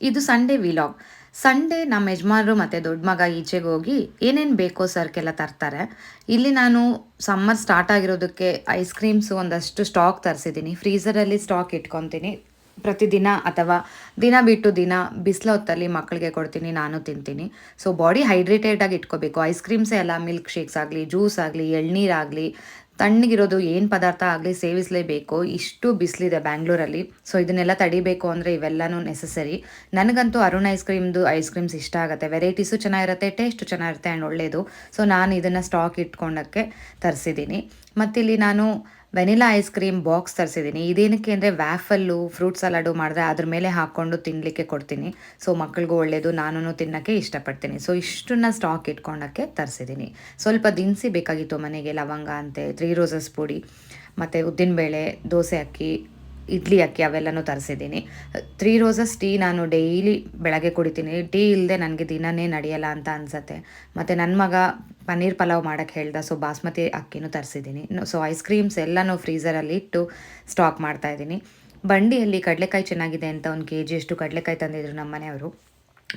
ಇದು Sunday vlog Sunday ನಮ್ಮ ಯಜಮಾನರು ಮತ್ತು ದೊಡ್ಡ ಮಗ ಈಚೆಗೆ ಹೋಗಿ ಏನೇನು ಬೇಕೋ ಸರ್ಕೆಲ್ಲ ತರ್ತಾರೆ. ಇಲ್ಲಿ ನಾನು ಸಮ್ಮರ್ ಸ್ಟಾರ್ಟ್ ಆಗಿರೋದಕ್ಕೆ ಐಸ್ ಕ್ರೀಮ್ಸ್ ಒಂದಷ್ಟು ಸ್ಟಾಕ್ ತರಿಸಿದ್ದೀನಿ. ಫ್ರೀಸರಲ್ಲಿ ಸ್ಟಾಕ್ ಇಟ್ಕೊತೀನಿ. ಪ್ರತಿದಿನ ಅಥವಾ ದಿನ ಬಿಟ್ಟು ದಿನ ಬಿಸಿಲ ಹೊತ್ತಲ್ಲಿ ಮಕ್ಕಳಿಗೆ ಕೊಡ್ತೀನಿ, ನಾನು ತಿಂತೀನಿ. ಸೊ ಬಾಡಿ ಹೈಡ್ರೇಟೆಡ್ ಆಗಿ ಇಟ್ಕೋಬೇಕು. ಐಸ್ ಕ್ರೀಮ್ಸೇ ಎಲ್ಲ ಮಿಲ್ಕ್ ಶೇಕ್ಸ್ ಆಗಲಿ ಜ್ಯೂಸ್ ಆಗಲಿ ಎಳ್ನೀರಾಗಲಿ ತಣ್ಣಗಿರೋದು ಏನು ಪದಾರ್ಥ ಆಗಲಿ ಸೇವಿಸಲೇಬೇಕು. ಇಷ್ಟು ಬಿಸಿಲಿದೆ ಬ್ಯಾಂಗ್ಳೂರಲ್ಲಿ. ಸೊ ಇದನ್ನೆಲ್ಲ ತಡಿಬೇಕು ಅಂದರೆ ಇವೆಲ್ಲನೂ ನೆಸಸರಿ ನನಗಂತೂ ಅರುಣ್ ಐಸ್ ಕ್ರೀಮ್ದು ಐಸ್ ಕ್ರೀಮ್ಸ್ ಇಷ್ಟ ಆಗುತ್ತೆ. ವೆರೈಟೀಸು ಚೆನ್ನಾಗಿರುತ್ತೆ ಟೇಸ್ಟು ಚೆನ್ನಾಗಿರುತ್ತೆ ಆ್ಯಂಡ್ ಒಳ್ಳೆಯದು ಸೊ ನಾನು ಇದನ್ನು ಸ್ಟಾಕ್ ಇಟ್ಕೊಂಡಕ್ಕೆ ತರಿಸಿದ್ದೀನಿ. ಮತ್ತಿಲ್ಲಿ ನಾನು ವೆನಿಲಾ ಐಸ್ ಕ್ರೀಮ್ ಬಾಕ್ಸ್ ತರಿಸಿದ್ದೀನಿ. ಇದೇನಕ್ಕೆ ಅಂದರೆ ವ್ಯಾಫಲ್ಲು, ಫ್ರೂಟ್ ಸಲಾಡು ಮಾಡಿದ್ರೆ ಅದ್ರ ಮೇಲೆ ಹಾಕ್ಕೊಂಡು ತಿನ್ನಲಿಕ್ಕೆ ಕೊಡ್ತೀನಿ. ಸೊ, ಮಕ್ಕಳಿಗೂ ಒಳ್ಳೆಯದು ನಾನು ತಿನ್ನೋಕ್ಕೆ ಇಷ್ಟಪಡ್ತೀನಿ. ಸೊ, ಇಷ್ಟನ್ನು ಸ್ಟಾಕ್ ಇಟ್ಕೊಳ್ಳೋಕ್ಕೆ ತರಿಸಿದ್ದೀನಿ. ಸ್ವಲ್ಪ ದಿನಸಿ ಬೇಕಾಗಿತ್ತು ಮನೆಗೆ ಲವಂಗ ಅಂತೆ ತ್ರೀ ರೋಸಸ್ ಪುಡಿ, ಮತ್ತು ಉದ್ದಿನಬೇಳೆ, ದೋಸೆ ಅಕ್ಕಿ, ಇಡ್ಲಿ ಅಕ್ಕಿ ಅವೆಲ್ಲನೂ ತರಿಸಿದ್ದೀನಿ. ತ್ರೀ ರೋಸಸ್ ಟೀ ನಾನು ಡೈಲಿ ಬೆಳಗ್ಗೆ ಕುಡಿತೀನಿ. ಟೀ ಇಲ್ಲದೆ ನನಗೆ ದಿನನೇ ನಡೆಯಲ್ಲ ಅಂತ ಅನಿಸತ್ತೆ. ಮತ್ತು ನನ್ನ ಮಗ ಪನ್ನೀರ್ ಪಲಾವ್ ಮಾಡೋಕ್ಕೆ ಹೇಳ್ದೆ. ಸೊ ಬಾಸ್ಮತಿ ಅಕ್ಕಿನೂ ತರಿಸಿದ್ದೀನಿ. ಸೊ ಐಸ್ ಕ್ರೀಮ್ಸ್ ಎಲ್ಲನೂ ಫ್ರೀಸರಲ್ಲಿ ಇಟ್ಟು ಸ್ಟಾಕ್ ಮಾಡ್ತಾಯಿದ್ದೀನಿ ಬಂಡಿಯಲ್ಲಿ ಕಡಲೆಕಾಯಿ ಚೆನ್ನಾಗಿದೆ ಅಂತ ಒಂದು ಕೆ ಜಿಯಷ್ಟು ಕಡಲೆಕಾಯಿ ತಂದಿದ್ರು ನಮ್ಮ ಮನೆಯವರು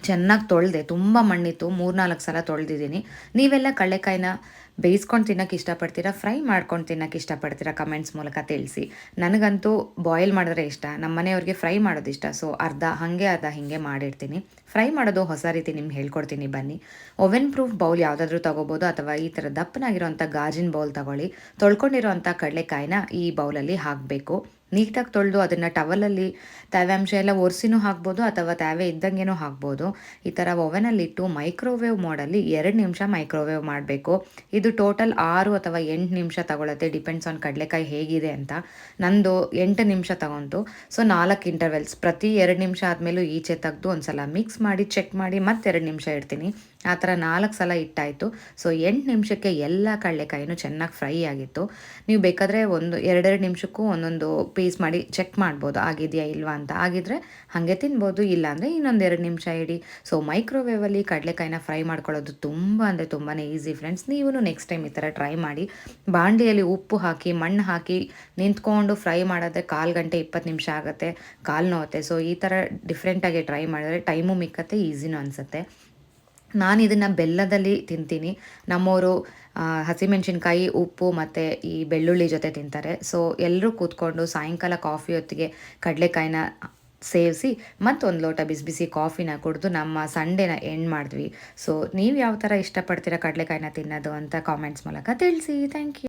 ಚೆನ್ನಾಗಿ ತೊಳೆದೆ, ತುಂಬ ಮಣ್ಣಿತ್ತು, ಮೂರ್ನಾಲ್ಕು ಸಲ ತೊಳೆದಿದ್ದೀನಿ. ನೀವೆಲ್ಲ ಕಳ್ಳೆಕಾಯಿನ ಬೇಯಿಸ್ಕೊಂಡು ತಿನ್ನೋಕೆ ಇಷ್ಟಪಡ್ತೀರಾ? ಫ್ರೈ ಮಾಡ್ಕೊಂಡು ತಿನ್ನೋಕೆ ಇಷ್ಟಪಡ್ತೀರಾ? ಕಮೆಂಟ್ಸ್ ಮೂಲಕ ತಿಳಿಸಿ. ನನಗಂತೂ ಬಾಯ್ಲ್ ಮಾಡಿದ್ರೆ ಇಷ್ಟ ನಮ್ಮ ಮನೆಯವ್ರಿಗೆ ಫ್ರೈ ಮಾಡೋದು ಇಷ್ಟ, ಸೊ ಅರ್ಧ ಹಾಗೆ, ಅರ್ಧ ಹೀಗೆ ಮಾಡಿರ್ತೀನಿ. ಫ್ರೈ ಮಾಡೋದು ಹೊಸ ರೀತಿ ನಿಮ್ಗೆ ಹೇಳ್ಕೊಡ್ತೀನಿ, ಬನ್ನಿ. ಓವೆನ್ ಪ್ರೂಫ್ ಬೌಲ್ ಯಾವುದಾದ್ರೂ ತೊಗೋಬೋದು, ಅಥವಾ ಈ ಥರ ದಪ್ಪನಾಗಿರೋಂಥ ಗಾಜಿನ ಬೌಲ್ ತೊಗೊಳ್ಳಿ. ತೊಳ್ಕೊಂಡಿರೋಂಥ ಕಡಲೆಕಾಯಿನ ಈ ಬೌಲಲ್ಲಿ ಹಾಕಬೇಕು. ನೀಟಾಗಿ ತೊಳೆದು ಅದನ್ನು ಟವಲಲ್ಲಿ ತೇವಾಂಶ ಎಲ್ಲ ಒರೆಸಿನೂ ಹಾಕ್ಬೋದು ಅಥವಾ ತೇವೆ ಇದ್ದಂಗೆನೂ ಹಾಕ್ಬೋದು. ಈ ಥರ ಒವೆನಲ್ಲಿಟ್ಟು ಮೈಕ್ರೋವೇವ್ ಮೋಡಲ್ಲಿ ಎರಡು ನಿಮಿಷ ಮೈಕ್ರೋವೇವ್ ಮಾಡಬೇಕು. ಇದು ಟೋಟಲ್ ಆರು ಅಥವಾ ಎಂಟು ನಿಮಿಷ ತಗೊಳತ್ತೆ ಡಿಪೆಂಡ್ಸ್ ಆನ್ ಕಡಲೆಕಾಯಿ ಹೇಗಿದೆ ಅಂತ. ನಂದು ಎಂಟು ನಿಮಿಷ ತಗೊಂತು ಸೊ ನಾಲ್ಕು ಇಂಟರ್ವೆಲ್ಸ್ ಪ್ರತಿ ಎರಡು ನಿಮಿಷ ಆದಮೇಲೂ ಈಚೆ ತೆಗೆದು ಒಂದು ಸಲ ಮಿಕ್ಸ್ ಮಾಡಿ ಚೆಕ್ ಮಾಡಿ ಮತ್ತೆ ಎರಡು ನಿಮಿಷ ಇಡ್ತೀನಿ. ಆ ಥರ ನಾಲ್ಕು ಸಲ ಇಟ್ಟಾಯಿತು ಸೊ, ಎಂಟು ನಿಮಿಷಕ್ಕೆ ಎಲ್ಲ ಕಡಲೆಕಾಯಿನೂ ಚೆನ್ನಾಗಿ ಫ್ರೈ ಆಗಿತ್ತು. ನೀವು ಬೇಕಾದರೆ ಒಂದು ಎರಡೆರಡು ನಿಮಿಷಕ್ಕೂ ಒಂದೊಂದು ಪೀಸ್ ಮಾಡಿ ಚೆಕ್ ಮಾಡ್ಬೋದು. ಆಗಿದೆಯಾ ಇಲ್ವಾ ಅಂತ. ಆಗಿದ್ರೆ ಹಾಗೆ ತಿನ್ಬೋದು, ಇಲ್ಲಾಂದರೆ ಇನ್ನೊಂದು ಎರಡು ನಿಮಿಷ ಇಡಿ. ಸೊ, ಮೈಕ್ರೋವೇವಲ್ಲಿ ಕಡಲೆಕಾಯಿನ ಫ್ರೈ ಮಾಡ್ಕೊಳ್ಳೋದು ತುಂಬ ಅಂದರೆ ತುಂಬಾ ಈಸಿ ಫ್ರೆಂಡ್ಸ್. ನೀವು ನೆಕ್ಸ್ಟ್ ಟೈಮ್ ಈ ಥರ ಟ್ರೈ ಮಾಡಿ. ಬಾಂಡಿಯಲ್ಲಿ ಉಪ್ಪು ಹಾಕಿ, ಮಣ್ಣು ಹಾಕಿ ನಿಂತ್ಕೊಂಡು ಫ್ರೈ ಮಾಡಿದ್ರೆ ಕಾಲು ಗಂಟೆ ಇಪ್ಪತ್ತು ನಿಮಿಷ ಆಗುತ್ತೆ. ಕಾಲು ನೋವುತ್ತೆ. ಸೊ, ಈ ಥರ ಡಿಫ್ರೆಂಟಾಗಿ ಟ್ರೈ ಮಾಡಿದ್ರೆ ಟೈಮು ಮಿಕ್ಕತ್ತೆ, ಈಸಿನೂ ಅನಿಸುತ್ತೆ. ನಾನು ಇದನ್ನು ಬೆಲ್ಲದಲ್ಲಿ ತಿಂತೀನಿ. ನಮ್ಮವರು ಹಸಿಮೆಣಸಿನ್ಕಾಯಿ, ಉಪ್ಪು ಮತ್ತು ಈ ಬೆಳ್ಳುಳ್ಳಿ ಜೊತೆ ತಿಂತಾರೆ. ಸೊ ಎಲ್ಲರೂ ಕೂತ್ಕೊಂಡು ಸಾಯಂಕಾಲ ಕಾಫಿ ಹೊತ್ತಿಗೆ ಕಡಲೆಕಾಯಿನ ಸೇವಿಸಿ ಮತ್ತೊಂದು ಲೋಟ ಬಿಸಿ ಬಿಸಿ ಕಾಫಿನ ಕುಡಿದು ನಮ್ಮ ಸಂಡೇನ ಎಂಡ್ ಮಾಡಿದ್ವಿ. ಸೊ ನೀವು ಯಾವ ಥರ ಇಷ್ಟಪಡ್ತೀರಾ ಕಡಲೆಕಾಯಿನ ತಿನ್ನೋದು ಅಂತ ಕಾಮೆಂಟ್ಸ್ ಮೂಲಕ ತಿಳಿಸಿ. Thank you